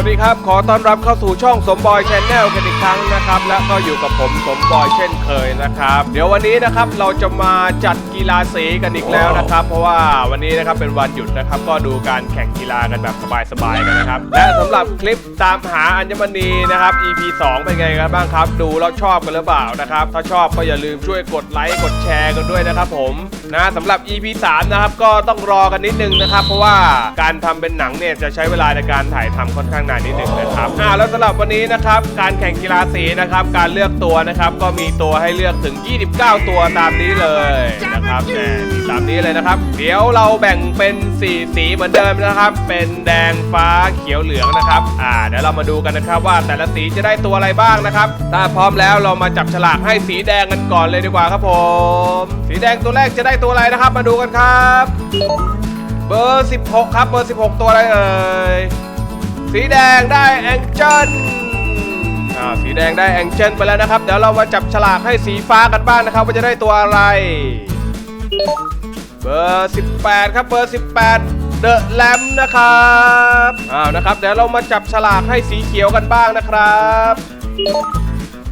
วัสดีครับ ขอต้อนรับเข้าสู่ช่องสมบอยชแนลกันอีกครั้งนะครับ และก็อยู่กับผมสมบอยเช่นเคยนะครับ เดี๋ยววันนี้นะครับเราจะมาจัดกีฬาสีกันอีกแล้วนะครับ เพราะว่าวันนี้นะครับเป็นวันหยุดนะครับ ก็ดูการแข่งกีฬากันแบบสบายๆกันนะครับ และสำหรับคลิปตามหาอัญมณีนะครับ EP 2 เป็นไงกันบ้างครับ ดูแล้วชอบกันหรือเปล่านะครับ ถ้าชอบก็อย่าลืมช่วยกดไลค์กดแชร์กันด้วยนะครับผมนะสำหรับ EP 3 นะครับก็ต้องรอกันนิดนึงนะครับ เพราะว่าการทำเป็นหนังเนี่ยจะใช้เวลาในการถ่ายทำค่อนข้างนานนิดนึงนะครับอ่าแล้วสำหรับวันนี้นะครับการแข่งกีฬาสีนะครับการเลือกตัวนะครับก็มีตัวให้เลือกถึง 29 ตัวตามนี้เลยนะครับแหมมีตามนี้เลยนะครับ เดี๋ยวเราแบ่งเป็น 4 สีเหมือนเดิมนะครับ เป็นแดงฟ้าเขียวเหลืองนะครับอ่าเดี๋ยวเรามาดูกันนะครับว่าแต่ละสีจะได้ตัวอะไรบ้างนะครับถ้าพร้อมแล้วเรามาจับฉลากให้สีแดงกันก่อนเลยดีกว่าครับผม สีแดงตัวแรกจะได้ตัวอะไรนะครับ มาดูกันครับ เบอร์ 16 ครับเบอร์ 16 ตัวอะไรเอ่ย สีแดงได้แองเจิลอ่าสีแดงได้แองเจิลไปแล้วนะครับ เดี๋ยวเรามาจับฉลากให้สีฟ้ากันบ้างนะครับ ว่าจะได้ตัวอะไร เบอร์ 18 ครับเบอร์ 18 เดอะแลมนะครับอ้าวนะครับ เดี๋ยวเรามาจับฉลากให้สีเขียวกันบ้างนะครับ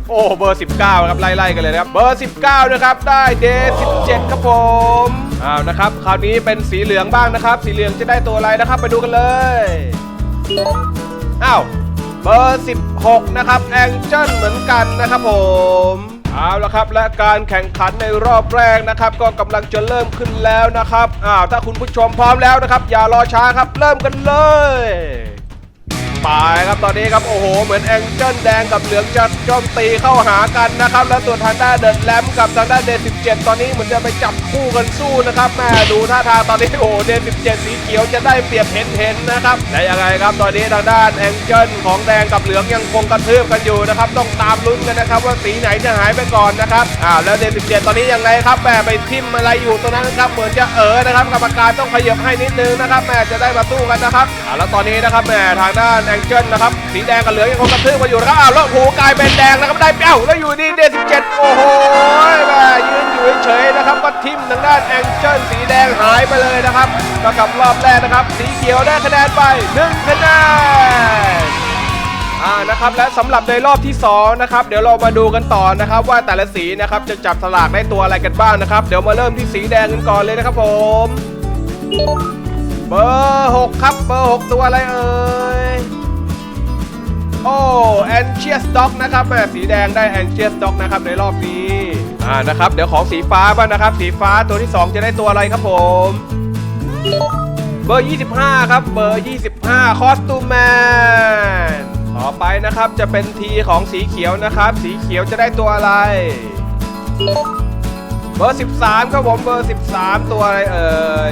โอ้เบอร์ 19 ครับไล่ๆกันเลยนะครับ เบอร์ 19 นะครับได้เดย์17 ครับผมอ้าวนะครับ คราวนี้เป็นสีเหลืองบ้างนะครับ สีเหลืองจะได้ตัวอะไรนะครับ ไปดูกันเลย อ้าวเบอร์ 16 นะครับแองเจิลเหมือนกันนะครับผมเอาละครับและการแข่งขันในรอบแรกนะครับ ก็กำลังจะเริ่มขึ้นแล้วนะครับอ้าวถ้าคุณผู้ชมพร้อมแล้วนะครับ อย่ารอช้าครับเริ่มกันเลยไปครับตอนนี้ครับโอ้โห เหมือนแองเจิลแดงกับเหลืองจะ จมตีเข้าหากันนะครับ แล้วส่วนทางด้านเดดแลมกับทางด้านเดน17ตอนนี้เหมือนจะไปจับคู่กันสู้นะครับแม่ดูท่าทางตอนนี้โอ้เดน17สีเขียวจะได้เปรียบเห็นเห็นนะครับและยังไงครับตอนนี้ทางด้านแองเจิลของแดงกับเหลืองยังคงกระทืบกันอยู่นะครับต้องตามลุ้นกันนะครับว่าสีไหนจะหายไปก่อนนะครับอ้าวแล้วเดน17ตอนนี้ยังไงครับแม่ไปทิมอะไรอยู่ตรงนั้นครับเหมือนจะเออนะครับกรรมการต้องขยับให้นิดนึงนะครับแม่จะได้มาสู้กันนะครับอ่าแล้วตอนนี้นะครับแม่ทางด้านแองเจิลนะครับสีแดงกับเหลืองยังคงกระทืบกันอยู่นะครับอ้าวแล้วโหกลายเป็นแดงนะครับได้เป้าแล้วอยู่ดีเดน17โอ้โหม่ยืนอยู่เฉยๆนะครับก็ทิมทางด้านแองเจิลสีแดงหายไปเลยนะครับก็กับรอบแรกนะครับ สีเขียวได้คะแนนไป1คะแนนอ่านะครับและสำหรับในรอบที่2นะครับเดี๋ยวเรามาดูกันต่อนะครับ ว่าแต่ละสีนะครับจะจับสลากได้ตัวอะไรกันบ้างนะครับ เดี๋ยวมาเริ่มที่สีแดงกันก่อนเลยนะครับผม เบอร์ 6 ครับเบอร์ 6 ตัวอะไรเอ่ย โอ้แอนเชียสด็อกนะครับแหมสีแดงได้แอนเชียสด็อกนะครับในรอบนี้อ่านะครับเดี๋ยวของสีฟ้าบ้างนะครับ สีฟ้าตัวที่ 2 จะได้ตัวอะไรครับผมเบอร์ 25 ครับ เบอร์ 25 คอสตูมแมน ต่อไปนะครับจะเป็นทีของสีเขียวนะครับ สีเขียวจะได้ตัวอะไร เบอร์ 13 ครับผม เบอร์ 13 ตัวอะไรเอ่ย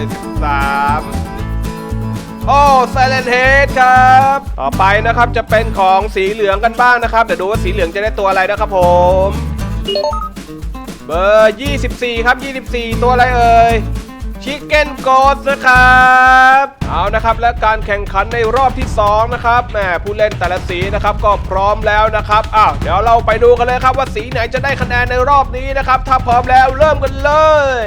13 โอ้ไซเลนเฮดครับ ต่อไปนะครับจะเป็นของสีเหลืองกันบ้างนะครับ เดี๋ยวดูว่าสีเหลืองจะได้ตัวอะไรนะครับผม เบอร์ 24 ครับ 24 ตัวอะไรเอ่ยชิคเก้นโกดนะครับเอานะครับและการแข่งขันในรอบที่ 2 นะครับแหมผู้เล่นแต่ละสีนะครับก็พร้อมแล้วนะครับอ้าวเดี๋ยวเราไปดูกันเลยครับว่าสีไหนจะได้คะแนนในรอบนี้นะครับ ถ้าพร้อมแล้วเริ่มกันเลย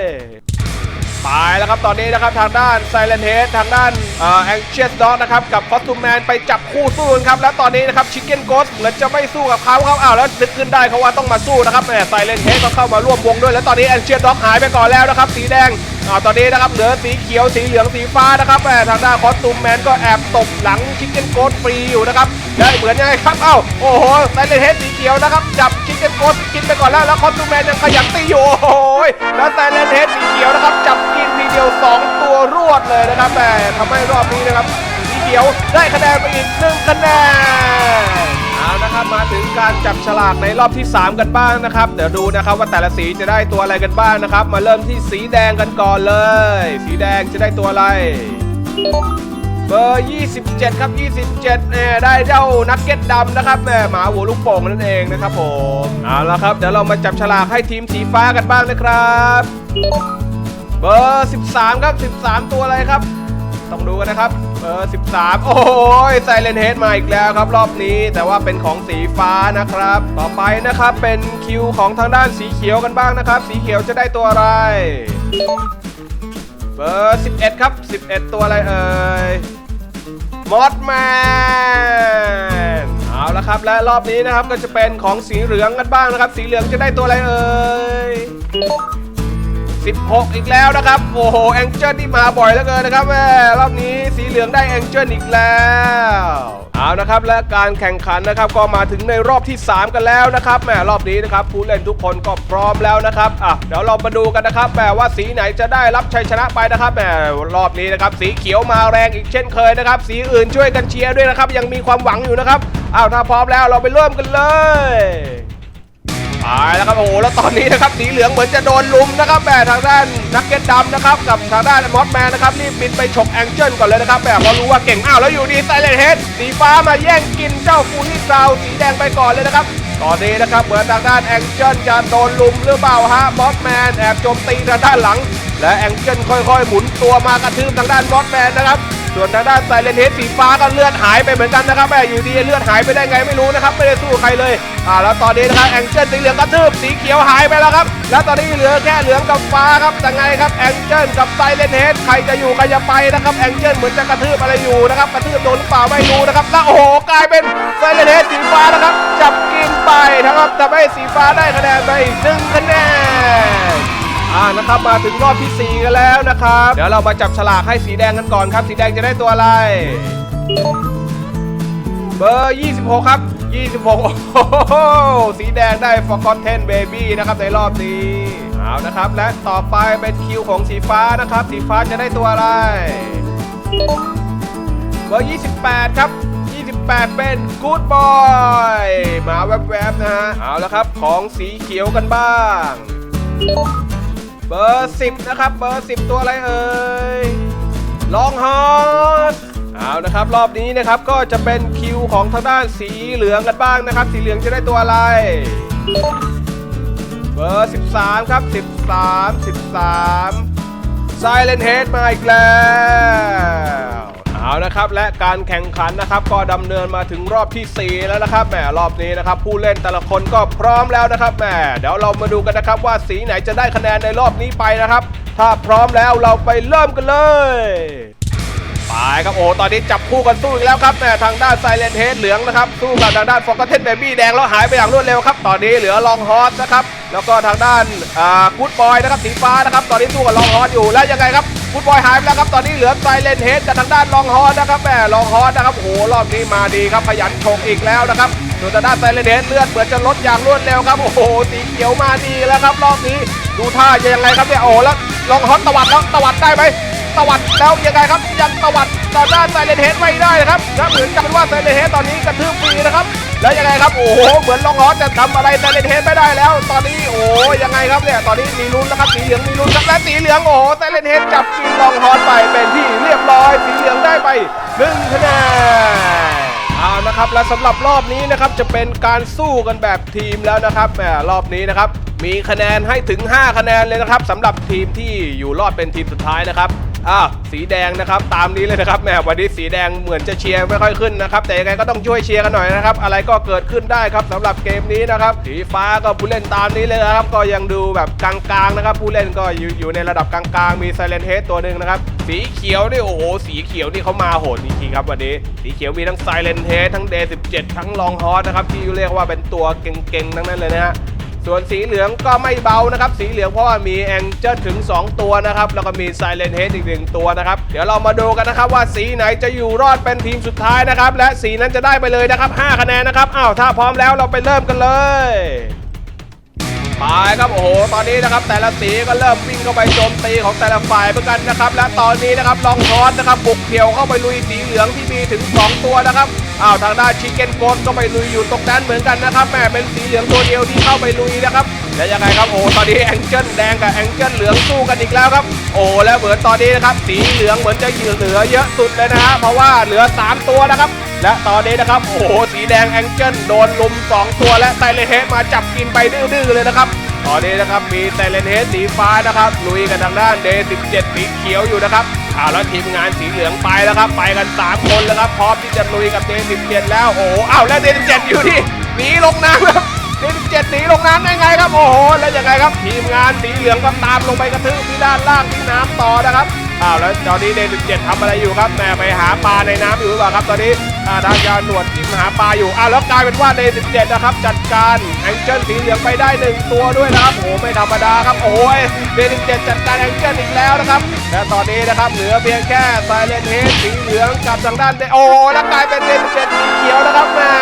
ไปแล้วครับตอนนี้นะครับทางด้าน Silent Head ทางด้านเอ่อ Anxious Dog นะครับกับ Costume Man ไปจับคู่สู้กันครับแล้วตอนนี้นะครับ Chicken Ghost เหมือนจะไม่สู้กับเขาครับอ้าวแล้วนึกขึ้นได้เขาว่าต้องมาสู้นะครับแหม Silent Head ก็เข้ามาร่วมวงด้วย แล้วตอนนี้ Anxious Dog หายไปก่อนแล้วนะครับสีแดง อ่าตอนนี้นะครับเหลือสีเขียวสีเหลืองสีฟ้านะครับแหมทางด้าน Costume Man ก็แอบตบหลัง Chicken Ghost ฟรีอยู่นะครับและเหมือนยังไงครับเอ้าโอ้โห Silent Head สีเขียวนะครับจับ Chicken Ghost กินไปก่อนแล้วแล้ว Costume Man ยังขยันตีอยู่โอ้โหแล้ว Silent Head สีเขียวนะครับจับกินทีเดียว 2 ตัวรวดเลยนะครับแต่ทำให้รอบนี้นะครับสีเขียวได้คะแนนไปอีก1คะแนน เอานะครับมาถึงการจับฉลากในรอบที่ 3 กันบ้างนะครับ เดี๋ยวดูนะครับว่าแต่ละสีจะได้ตัวอะไรกันบ้างนะครับ มาเริ่มที่สีแดงกันก่อนเลย สีแดงจะได้ตัวอะไร เบอร์ 27 ครับ 27เนี่ยได้เจ้านักเก็ตดำนะครับแหม่หมาหัวลูกโป่งนั่นเองนะครับผมเอาละครับเดี๋ยวเรามาจับฉลากให้ทีมสีฟ้ากันบ้างนะครับ เบอร์ 13 ครับ 13 ตัวอะไรครับ ต้องดูกันนะครับเบอร์13 โอ้ยไซเลนเฮดมาอีกแล้วครับ รอบนี้แต่ว่าเป็นของสีฟ้านะครับ ต่อไปนะครับเป็นคิวของทางด้านสีเขียวกันบ้างนะครับ สีเขียวจะได้ตัวอะไร เบอร์ 11 ครับ 11 ตัวอะไรเอ่ยมอสแมนเอาละครับ และรอบนี้นะครับก็จะเป็นของสีเหลืองกันบ้างนะครับ สีเหลืองจะได้ตัวอะไรเอ่ย 16 อีกแล้วนะครับ โอ้โหแองเจิลนี่มาบ่อยเหลือเกินนะครับแม่รอบนี้สีเหลืองได้แองเจิลอีกแล้วเอานะครับและการแข่งขันนะครับก็มาถึงในรอบที่ 3 กันแล้วนะครับแหมรอบนี้นะครับผู้เล่นทุกคนก็พร้อมแล้วนะครับอะเดี๋ยวเรามาดูกันนะครับแหมว่าสีไหนจะได้รับชัยชนะไปนะครับแหมรอบนี้นะครับสีเขียวมาแรงอีกเช่นเคยนะครับ สีอื่นช่วยกันเชียร์ด้วยนะครับ ยังมีความหวังอยู่นะครับอ้าวถ้าพร้อมแล้วเราไปเริ่มกันเลย แล้วครับโอ้โหแล้วตอนนี้นะครับสีเหลืองเหมือนจะโดนลุมนะครับแหมทางด้านนักเก็ตดำนะครับกับทางด้านมอสแมนนะครับรีบบินไปฉกแองเจิลก่อนเลยนะครับแหมพราะรู้ว่าเก่งอ้าวแล้วอยู่ดีไซเลนเฮดสีฟ้ามาแย่งกินเจ้าฟูนี่ซาวสีแดงไปก่อนเลยนะครับตอนนี้นะครับเหมือนทางด้านแองเจิลจะโดนลุมหรือเปล่าฮะมอสแมนแอบโจมตีทางด้านหลัง และแองเจิลค่อยๆ หมุนตัวมากระทืบทางด้านมอสแมนนะครับ ส่วนทางด้านไซเลนเฮดสีฟ้าก็เลือดหายไปเหมือนกันนะครับแม่อยู่ดีเลือดหายไปได้ไงไม่รู้นะครับไม่ได้สู้ใครเลยอ่าแล้วตอนนี้นะครับแองเจิลสีเหลืองกระทืบสีเขียวหายไปแล้วครับ แล้วตอนนี้เหลือแค่เหลืองกับฟ้าครับแต่ไงครับแองเจิลกับไซเลนเฮดใครจะอยู่ใครจะไปนะครับแองเจิลเหมือนจะกระทืบอะไรอยู่นะครับกระทืบโดนหรือเปล่าไม่รู้นะครับแล้วโอ้โหกลายเป็นไซเลนเฮดสีฟ้านะครับจับกินไปนะครับทำให้สีฟ้าได้คะแนนไปหนึ่งคะแนน นะครับมาถึงรอบที่ 4 กันแล้วนะครับ เดี๋ยวเรามาจับฉลากให้สีแดงกันก่อนครับ สีแดงจะได้ตัวอะไร เบอร์ 26 ครับ 26 โอ้โหสีแดงได้ Forgotten Baby นะครับในรอบนี้ เอานะครับ และต่อไปเป็นคิวของสีฟ้านะครับ สีฟ้าจะได้ตัวอะไร เบอร์ 28 ครับ28เป็น Good Boy มาแวบๆนะฮะ เอาละครับของสีเขียวกันบ้าง เบอร์10นะครับ เบอร์10ตัวอะไรเอ่ยลองฮอสเอานะครับ รอบนี้นะครับก็จะเป็นคิวของทางด้านสีเหลืองกันบ้างนะครับ สีเหลืองจะได้ตัวอะไร เบอร์ 13 ครับ 13 13 Silent Head มาอีกแล้ว เอานะครับและการแข่งขันนะครับก็ดำเนินมาถึงรอบที่ 4 แล้วนะครับแหมรอบนี้นะครับผู้เล่นแต่ละคนก็พร้อมแล้วนะครับแหมเดี๋ยวเรามาดูกันนะครับว่าสีไหนจะได้คะแนนในรอบนี้ไปนะครับ ถ้าพร้อมแล้วเราไปเริ่มกันเลยไปครับโอ้ตอนนี้จับคู่กันสู้อีกแล้วครับแต่ทางด้านไซเลนเฮดเหลืองนะครับสู้กับทางด้านฟอกเทนเบบี้แดงแล้วหายไปอย่างรวดเร็วครับ ตอนนี้เหลือลองฮอสนะครับแล้วก็ทางด้านอ่ากูดบอยนะครับสีฟ้านะครับ ตอนนี้สู้กับลองฮอสอยู่แล้วยังไงครับ คุณบอยหายไปแล้วครับตอนนี้เหลือไซเลนเฮดกับทางด้านลองฮอสนะครับแหมลองฮอสนะครับโอ้โหรอบนี้มาดีครับขยันชงอีกแล้วนะครับส่วนทางด้านไซเลนเฮดเลือดเหมือนจะลดอย่างรวดเร็วครับโอ้โหสีเขียวมาดีแล้วครับรอบนี้ดูท่าจะยังไงครับเนี่ยโอ้แล้วลองฮอสตวัดแล้วตวัดได้ไหม ตวัดแล้วยังไงครับยังตวัดต่อด้าไซเลนเฮดไม่ได้นะครับและเหมือนกันว่าไซเลนเฮดตอนนี้กระทืบฟรีนะครับแล้วยังไงครับโอ้โหเหมือนลองฮอจะทำอะไรไซเลนเฮดไม่ได้แล้ว ตอนนี้โอ้ยังไงครับเนี่ยตอนนี้มีลุ้นนะครับสีเหลืองมีลุ้นครับและสีเหลืองโอ้โหไซเลนเฮดจับกินลองฮอสไปเป็นที่เรียบร้อย สีเหลืองได้ไปหนึ่งคะแนนเอานะครับและสำหรับรอบนี้นะครับจะเป็นการสู้กันแบบทีมแล้วนะครับแหมรอบนี้นะครับมีคะแนนให้ถึง 5 คะแนนเลยนะครับสำหรับทีมที่อยู่รอดเป็นทีมสุดท้ายนะครับ อ้าวสีแดงนะครับ ตามนี้เลยนะครับแหมวันนี้สีแดงเหมือนจะเชียร์ไม่ค่อยขึ้นนะครับ แต่ยังไงก็ต้องช่วยเชียร์กันหน่อยนะครับ อะไรก็เกิดขึ้นได้ครับสำหรับเกมนี้นะครับสีฟ้าก็ผู้เล่นตามนี้เลยนะครับ ก็ยังดูแบบกลางๆนะครับ ผู้เล่นก็อยู่อยู่ในระดับกลางๆ มีไซเลนเฮดตัวหนึ่งนะครับ สีเขียวนี่โอ้โหสีเขียวนี่เขามาโหดจริงๆครับวันนี้ สีเขียวมีทั้งไซเลนเฮดทั้งเดย์17ทั้งลองฮอสนะครับที่เรียกว่าเป็นตัวเก่งๆทั้งนั้นเลยนะฮะ ส่วนสีเหลืองก็ไม่เบานะครับ สีเหลืองเพราะว่ามีแองเจิลถึง 2 ตัวนะครับ แล้วก็มีไซเลนเฮดอีกหนึ่งตัวนะครับ เดี๋ยวเรามาดูกันนะครับว่าสีไหนจะอยู่รอดเป็นทีมสุดท้ายนะครับ และสีนั้นจะได้ไปเลยนะครับ 5 คะแนนนะครับอ้าวถ้าพร้อมแล้วเราไปเริ่มกันเลยไปครับโอ้โหตอนนี้นะครับแต่ละสีก็เริ่มวิ่งเข้าไปโจมตีของแต่ละฝ่ายเหมือนกันนะครับ และตอนนี้นะครับลองฮอสนะครับบุกเดี่ยวเข้าไปลุยสีเหลืองที่มีถึง 2 ตัวนะครับ อ้าวทางด้านชิคเก้นโกนก็ไปลุยอยู่ตรงนั้นเหมือนกันนะครับแม่เป็นสีเหลืองตัวเดียวที่เข้าไปลุยนะครับและยังไงครับโอ้ตอนนี้แองเจิลแดงกับแองเจิลเหลืองสู้กันอีกแล้วครับ โอ้แล้วเหมือนตอนนี้นะครับสีเหลืองเหมือนจะเหลือเยอะสุดเลยนะฮะเพราะว่าเหลือ 3 ตัวนะครับและตอนนี้นะครับโอ้สีแดงแองเจิลโดนลุม 2 ตัวและไซเลเฮดมาจับกินไปดื้อๆเลยนะครับ ตอนนี้นะครับมีแต่เลนเฮดสีฟ้านะครับลุยกันทางด้านเดย์17สีเขียวอยู่นะครับอ้าแล้วทีมงานสีเหลืองไปแล้วครับ ไปกัน 3 คนแล้วครับ พร้อมที่จะลุยกับเดย์17แล้วโอ้โหอ้าวแล้วเดย์17อยู่ที่หนีลงน้ำครับเดย์17หนีลงน้ำได้ไงครับโอ้โหแล้วยังไงครับ ทีมงานสีเหลืองก็ตามลงไปกระทืบที่ด้านล่างที่น้ำต่อนะครับ อ้าวแล้วตอนนี้เดน17ทำอะไรอยู่ครับแหมไปหาปลาในน้ำอยู่หรือเปล่าครับตอนนี้อาทางยาหนวดจิ้มหาปลาอยู่อ้าวแล้วกลายเป็นว่าเดน17นะครับจัดการแองเจิลสีเหลืองไปได้หนึ่งตัวด้วยนะครับโอ้ไม่ธรรมดาครับโอ้ยเดน17จัดการแองเจิลอีกแล้วนะครับและตอนนี้นะครับเหลือเพียงแค่ไซเลนเฮดสีเหลืองกับทางด้านเดโอ้แล้วกลายเป็นเดน17สีเขียวนะครับแหม่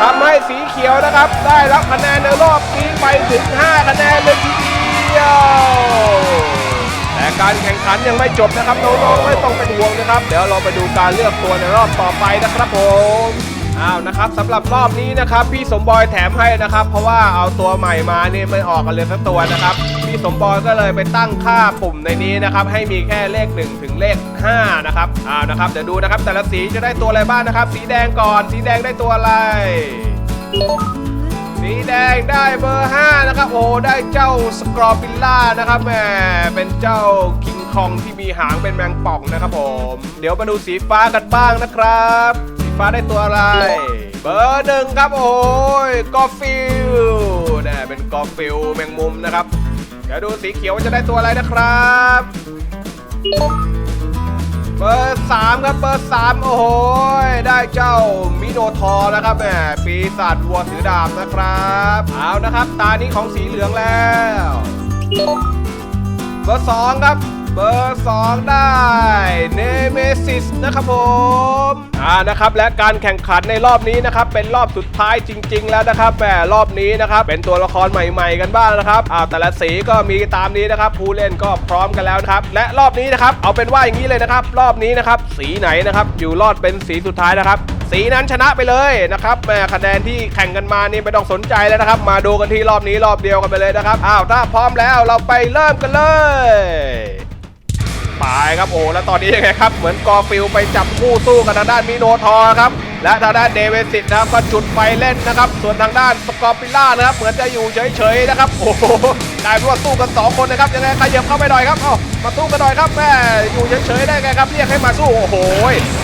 ทำให้สีเขียวนะครับได้รับคะแนนในรอบนี้ไปถึง 5 คะแนนเลยทีเดียว แต่การแข่งขันยังไม่จบนะครับน้องๆไม่ต้องเป็นห่วงนะครับ เดี๋ยวเราไปดูการเลือกตัวในรอบต่อไปนะครับผมอ้าวนะครับสำหรับรอบนี้นะครับ พี่สมบอยแถมให้นะครับ เพราะว่าเอาตัวใหม่มานี่ไม่ออกกันเลยสักตัวนะครับ พี่สมบอยก็เลยไปตั้งค่าปุ่มในนี้นะครับ ให้มีแค่เลข 1 ถึงเลข5นะครับอ้าวนะครับเดี๋ยวดูนะครับแต่ละสีจะได้ตัวอะไรบ้างนะครับ สีแดงก่อน สีแดงได้ตัวอะไร สีแดงได้เบอร์ 5 นะครับ โอ้ ได้เจ้าสกรอปิลล่านะครับแหมเป็นเจ้าคิงคองที่มีหางเป็นแมงป่องนะครับผม เดี๋ยวมาดูสีฟ้ากันบ้างนะครับ สีฟ้าได้ตัวอะไร เบอร์หนึ่งครับ โอ้ยกอฟิลนะเป็นกอฟิลแมงมุมนะครับ เดี๋ยวดูสีเขียวจะได้ตัวอะไรนะครับ เบอร์สามครับเบอร์สามโอ้โหได้เจ้ามิโนทอร์นะครับแหมปีศาจวัวถือดาบนะครับเอานะครับ ตานี้ของสีเหลืองแล้ว เบอร์สองครับ เบอร์สองได้ เนเมซิสนะครับผมอ่านะครับและการแข่งขันในรอบนี้นะครับเป็นรอบสุดท้ายจริง ๆ แล้วนะครับแหมรอบนี้นะครับเป็นตัวละครใหม่ๆ กันบ้างนะครับอ้าวแต่ละสีก็มีตามนี้นะครับผู้เล่นก็พร้อมกันแล้วนะครับและรอบนี้นะครับเอาเป็นว่าอย่างนี้เลยนะครับ รอบนี้นะครับสีไหนนะครับอยู่รอดเป็นสีสุดท้ายนะครับสีนั้นชนะไปเลยนะครับแหมคะแนนที่แข่งกันมานี่ไม่ต้องสนใจแล้วนะครับ มาดูกันที่รอบนี้รอบเดียวกันไปเลยนะครับอ้าวถ้าพร้อมแล้วเราไปเริ่มกันเลย ไปครับโอ้แล้วตอนนี้ยังไงครับ เหมือนกอฟิลไปจับคู่สู้กับทางด้านมิโนทอร์ครับ และทางด้านเดวิสิตนะครับก็จุดไฟเล่นนะครับ ส่วนทางด้านสกอร์ปิล่านะครับเหมือนจะอยู่เฉยๆนะครับโอ้กลายเป็นว่าสู้กันสองคนนะครับยังไงขยับเข้าไปหน่อยครับเอ้ามาสู้กันหน่อยครับแม่อยู่เฉยๆได้ไงครับเรียกให้มาสู้โอ้โห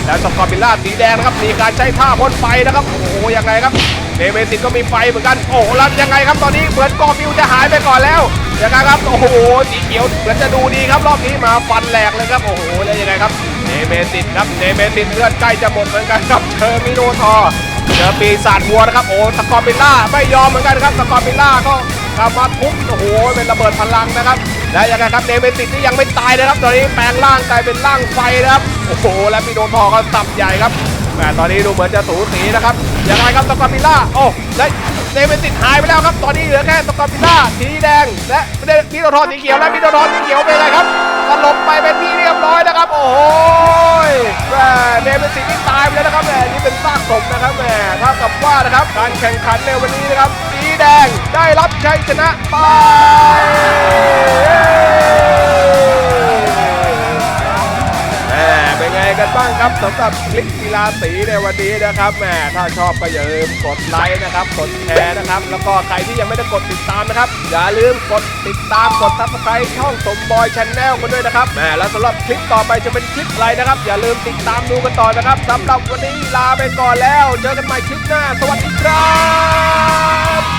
แล้วสกอร์ปิล่าสีแดงนะครับมีการใช้ท่าพ่นไฟนะครับโอ้โหยังไงครับเดวิสิตก็มีไฟเหมือนกันโอ้แล้วยังไงครับตอนนี้เหมือนกอฟิลจะหายไปก่อนแล้ว ยังไงครับ โอ้โห สีเขียวเหมือนจะดูดีครับ รอบนี้มาฟันแหลกเลยครับ โอ้โห แล้วยังไงครับ เนเมติดครับ เนเมติดเลือดใกล้จะหมดเหมือนกันครับเชอร์มิโนทอร์เจอปีศาจวัวนะครับ โอ้สกอร์ปิล่าไม่ยอมเหมือนกันครับสกอร์ปิล่าก็กลับมาทุบ โอ้โห เป็นระเบิดพลังนะครับ และยังไงครับ เนเมติดที่ยังไม่ตายนะครับ ตอนนี้แปลงร่างกลายเป็นร่างไฟนะครับ โอ้โห และมิโนทอร์ก็สับใหญ่ครับ แหมตอนนี้ดูเหมือนจะสูสีนะครับอยังไงครับสกอร์ปิล่าโอ้และเนเมติดหายไปแล้วครับ ตอนนี้เหลือแค่สกอร์ปิล่าสีแดง และมิโนทอร์สีเขียวและมิโนทอร์สีเขียวเป็นไงครับสลบไปเป็นที่เรียบร้อยนะครับ โอ้โหแหมเนเมติดนี่ตายไปแล้วนะครับแหมนี่เป็นซากศพนะครับแหมเท่ากับว่านะครับการแข่งขันในวันนี้นะครับ สีแดงได้รับชัยชนะไป กันบ้างครับสำหรับคลิปกีฬาสีในวันนี้นะครับแหมถ้าชอบก็อย่าลืมกดไลค์นะครับกดแชร์นะครับ แล้วก็ใครที่ยังไม่ได้กดติดตามนะครับ อย่าลืมกดติดตามกดซับสไครต์ช่องสมบอยชาแนลกันด้วยนะครับแหมแล้วสำหรับคลิปต่อไปจะเป็นคลิปอะไรนะครับ อย่าลืมติดตามดูกันต่อนะครับสำหรับวันนี้ลาไปก่อนแล้ว เจอกันใหม่คลิปหน้า สวัสดีครับ